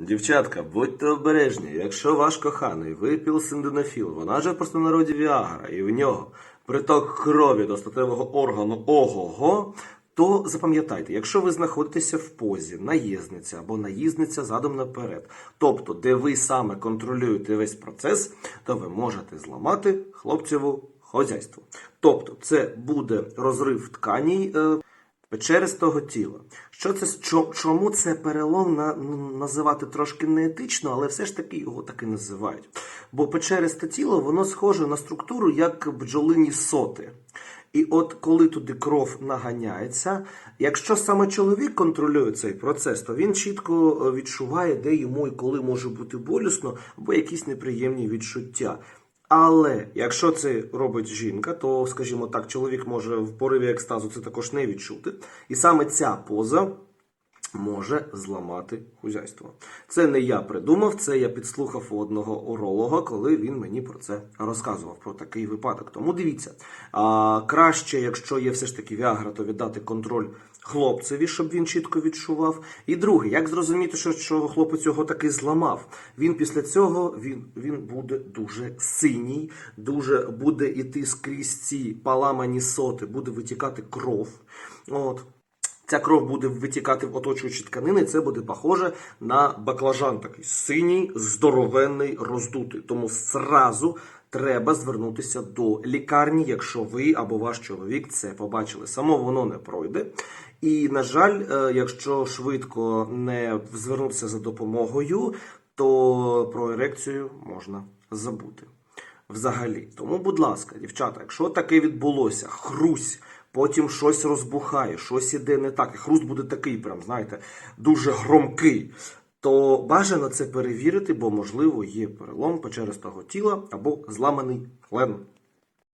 Дівчатка, будьте обережні, якщо ваш коханий випів синденофіл, вона же в простонароді Віагра, і в нього приток крові до статевого органу ого-го, то запам'ятайте, якщо ви знаходитеся в позі наїзниця або наїзниця задом наперед, тобто де ви саме контролюєте весь процес, то ви можете зламати хлопцеву хозяйство. Тобто, це буде розрив тканій. Печеристого тіла. Що це чо- чому це перелом на, називати трошки неетично, але все ж таки його так і називають. Бо печеристе тіло воно схоже на структуру як бджолині соти. І от коли туди кров наганяється, якщо саме чоловік контролює цей процес, то він чітко е, відчуває, де йому і коли може бути болісно, або якісь неприємні відчуття. Але якщо це робить жінка, то, скажімо так, чоловік може в пориві екстазу це також не відчути. І саме ця поза може зламати хузяйство. Це не я придумав, це я підслухав у одного уролога, коли він мені про це розказував, про такий випадок. Тому дивіться, а, краще, якщо є все ж таки Віагра, то віддати контроль хлопцеві, щоб він чітко відчував. І друге, як зрозуміти, що, що хлопець його таки зламав? Він після цього він, він буде дуже синій, дуже буде іти скрізь ці поламані соти, буде витікати кров. От. Ця кров буде витікати в оточуючі тканини, це буде похоже на баклажан такий синій, здоровенний, роздутий. Тому зразу треба звернутися до лікарні, якщо ви або ваш чоловік це побачили. Само воно не пройде. І, на жаль, е, якщо швидко не звернутися за допомогою, то про ерекцію можна забути взагалі. Тому, будь ласка, дівчата, якщо таке відбулося, хрусь, потім щось розбухає, щось іде не так, і хруст буде такий, прям, знаєте, дуже громкий, то бажано це перевірити, бо, можливо, є перелом через того тіла або зламаний клен